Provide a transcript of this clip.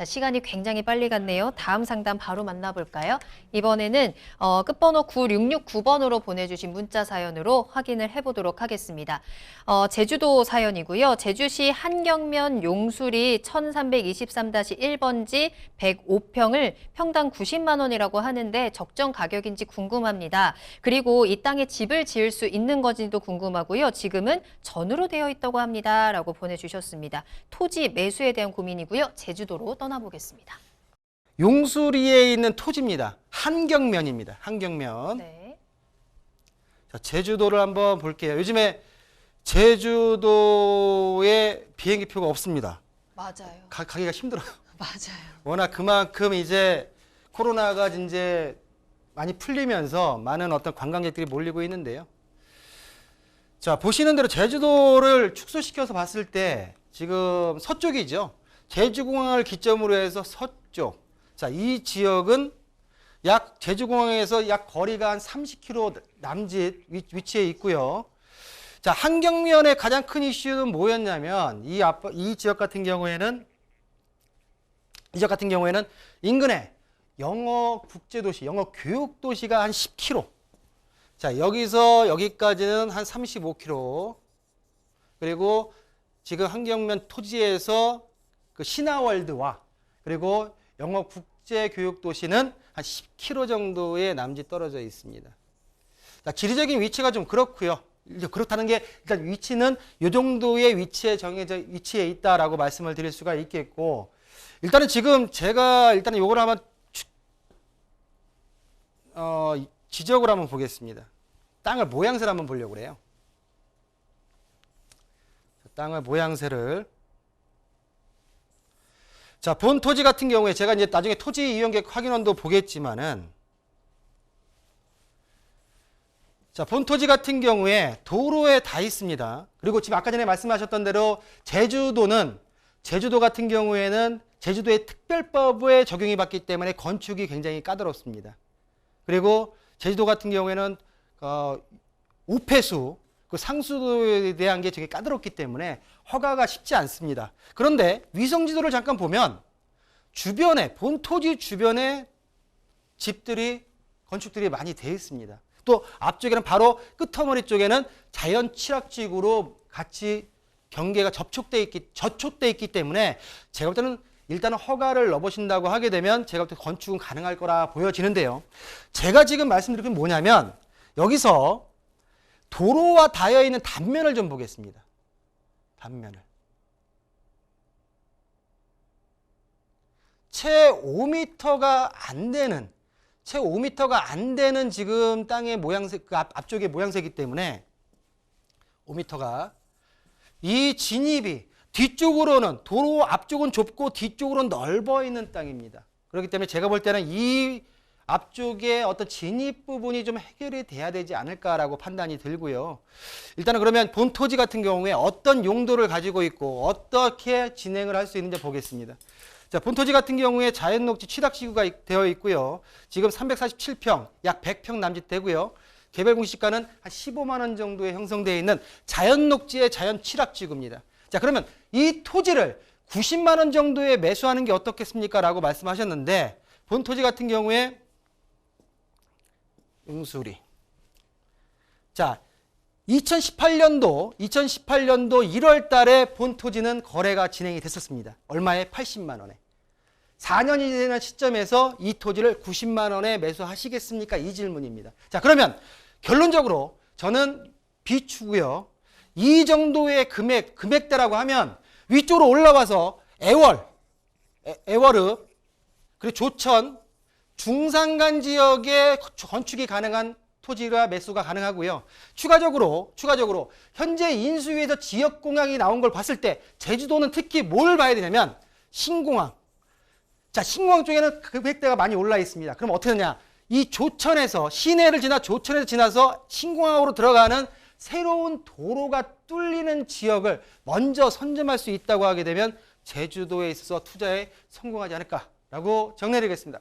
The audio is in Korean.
자, 시간이 굉장히 빨리 갔네요. 다음 상담 바로 만나볼까요? 이번에는 어, 끝번호 9669번으로 보내주신 문자 사연으로 확인을 해보도록 하겠습니다. 어, 제주도 사연이고요. 제주시 한경면 용수리 1323-1번지 105평을 평당 90만 원이라고 하는데 적정 가격인지 궁금합니다. 그리고 이 땅에 집을 지을 수 있는 건지도 궁금하고요. 지금은 전으로 되어 있다고 합니다. 라고 보내주셨습니다. 토지 매수에 대한 고민이고요. 제주도로 떠나 보겠습니다. 용수리에 있는 토지입니다. 한경면입니다. 한경면. 네. 자, 제주도를 한번 볼게요. 요즘에 제주도에 비행기 표가 없습니다. 맞아요. 가, 가기가 힘들어요. 맞아요. 워낙 그만큼 이제 코로나가 이제 많이 풀리면서 많은 어떤 관광객들이 몰리고 있는데요. 자, 보시는 대로 제주도를 축소시켜서 봤을 때 지금 서쪽이죠. 제주공항을 기점으로 해서 서쪽. 자, 이 지역은 약 제주공항에서 약 거리가 한 30km 남짓 위- 위치에 있고요. 자, 한경면의 가장 큰 이슈는 뭐였냐면 이 앞, 이 지역 같은 경우에는 이 지역 같은 경우에는 인근에 영어 국제도시, 영어 교육도시가 한 10km. 자, 여기서 여기까지는 한 35km. 그리고 지금 한경면 토지에서 그 신화월드와 그리고 영어 국제교육도시는 한 10km 정도의 남짓 떨어져 있습니다. 자, 지리적인 위치가 좀 그렇고요. 그렇다는 게 일단 위치는 이 정도의 위치에 정해져 위치에 있다라고 말씀을 드릴 수가 있겠고 일단은 지금 제가 일단은 요걸 한번 추- 어, 지적을 한번 보겠습니다. 땅을 모양새를 한번 보려고 그래요. 땅을 모양새를 자, 본 토지 같은 경우에 제가 이제 나중에 토지 이용 계획 확인원도 보겠지만은 자, 본 토지 같은 경우에 도로에 다 있습니다. 그리고 지금 아까 전에 말씀하셨던 대로 제주도는 제주도 같은 경우에는 제주도의 특별법에 적용이 받기 때문에 건축이 굉장히 까다롭습니다. 그리고 제주도 같은 경우에는 어, 우폐수, 그 상수도에 대한 게 되게 까다롭기 때문에 허가가 쉽지 않습니다. 그런데 위성 지도를 잠깐 보면 주변에 본 토지 주변에 집들이 건축들이 많이 돼 있습니다. 또 앞쪽에는 바로 끝터머리 쪽에는 자연 취락지구로 같이 경계가 접촉돼 있기 저촉돼 있기 때문에 제가 볼 때는 일단은 허가를 넣어보신다고 하게 되면 제가 볼 때 건축은 가능할 거라 보여지는데요. 제가 지금 말씀드린 게 뭐냐면 여기서 도로와 닿아 있는 단면을 좀 보겠습니다. 단면을. 채 5m가 안 되는 채 5m가 안 되는 지금 땅의 모양색 그 앞, 앞쪽의 모양새이기 때문에 5m가 이 진입이 뒤쪽으로는 도로 앞쪽은 좁고 뒤쪽으로는 넓어 있는 땅입니다. 그렇기 때문에 제가 볼 때는 이 앞쪽에 어떤 진입 부분이 좀 해결이 돼야 되지 않을까라고 판단이 들고요. 일단은 그러면 본 토지 같은 경우에 어떤 용도를 가지고 있고 어떻게 진행을 할 수 있는지 보겠습니다. 자, 본 토지 같은 경우에 자연녹지 취락지구가 있- 되어 있고요. 지금 347평, 약 100평 남짓 되고요. 개별 공시가는 한 15만 원 정도에 형성되어 있는 자연녹지의 자연 취락지구입니다. 자, 그러면 이 토지를 90만 원 정도에 매수하는 게 어떻겠습니까? 라고 말씀하셨는데 본 토지 같은 경우에 응수리. 자, 2018년도 2018년도 1월 달에 본 토지는 거래가 진행이 됐었습니다. 얼마에? 80만 원에. 4년이 되는 시점에서 이 토지를 90만 원에 매수하시겠습니까? 이 질문입니다. 자, 그러면 결론적으로 저는 비추고요. 이 정도의 금액, 금액대라고 하면 위쪽으로 올라와서 애월, 애, 애월읍, 그리고 조천, 중산간 지역에 건축이 가능한 토지가 매수가 가능하고요. 추가적으로 추가적으로 현재 인수위에서 지역 공약이 나온 걸 봤을 때 제주도는 특히 뭘 봐야 되냐면 신공항. 자, 신공항 쪽에는 금액대가 많이 올라 있습니다. 그럼 어떻게 되냐? 이 조천에서 시내를 지나 조천에서 지나서 신공항으로 들어가는 새로운 도로가 뚫리는 지역을 먼저 선점할 수 있다고 하게 되면 제주도에 있어서 투자에 성공하지 않을까라고 정리드리겠습니다.